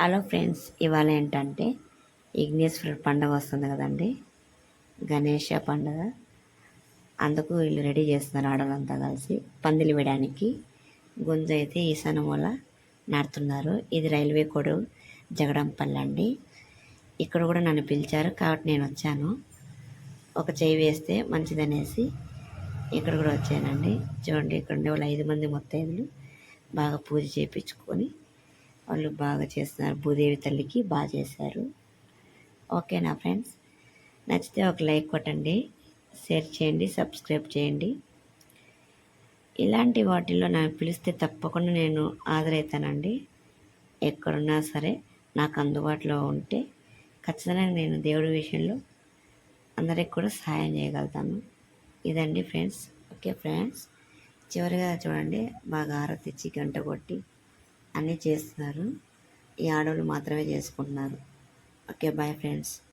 Hello friends ఇవాళ ఏంటంటే విఘ్నేశ్వరుడు పండుగ వస్తుంది కదండి. గణేష పండుగ. అందుకు వీళ్ళు రెడీ చేస్తున్నారు ఆడవాళ్ళంతా కలిసి. పందిలు వేయడానికి గుంజ అయితే ఈశాన మూల నాడుతున్నారు ఇది రైల్వే కోడు జగడంపల్లి అండి. ఇక్కడ కూడా నన్ను పిలిచారు కాబట్టి నేను వచ్చాను. ఒక చేయి వేస్తే మంచిదనేసి ఇక్కడ కూడా వచ్చానండి. చూడండి ఇక్కడ ఉండే వాళ్ళు ఐదు మంది మొత్తైదులు బాగా పూజ చేయించుకొని వాళ్ళు బాగా చేస్తున్నారు. భూదేవి తల్లికి బాగా చేశారు. ఓకేనా ఫ్రెండ్స్ నచ్చితే ఒక లైక్ కొట్టండి. షేర్ చేయండి. సబ్స్క్రైబ్ చేయండి. ఇలాంటి వాటిల్లో నాకు పిలిస్తే తప్పకుండా నేను హాజరవుతానండి. ఎక్కడున్నా సరే నాకు అందుబాటులో ఉంటే ఖచ్చితంగా నేను దేవుడి విషయంలో అందరికి కూడా సహాయం చేయగలుగుతాను. ఇదండి ఫ్రెండ్స్ ఓకే ఫ్రెండ్స్ చివరిగా చూడండి. బాగా ఆరతిచ్చి గంట కొట్టి అన్నీ చేస్తున్నారు. ఈ ఆడవాళ్ళు మాత్రమే చేసుకుంటున్నారు. Okay bye friends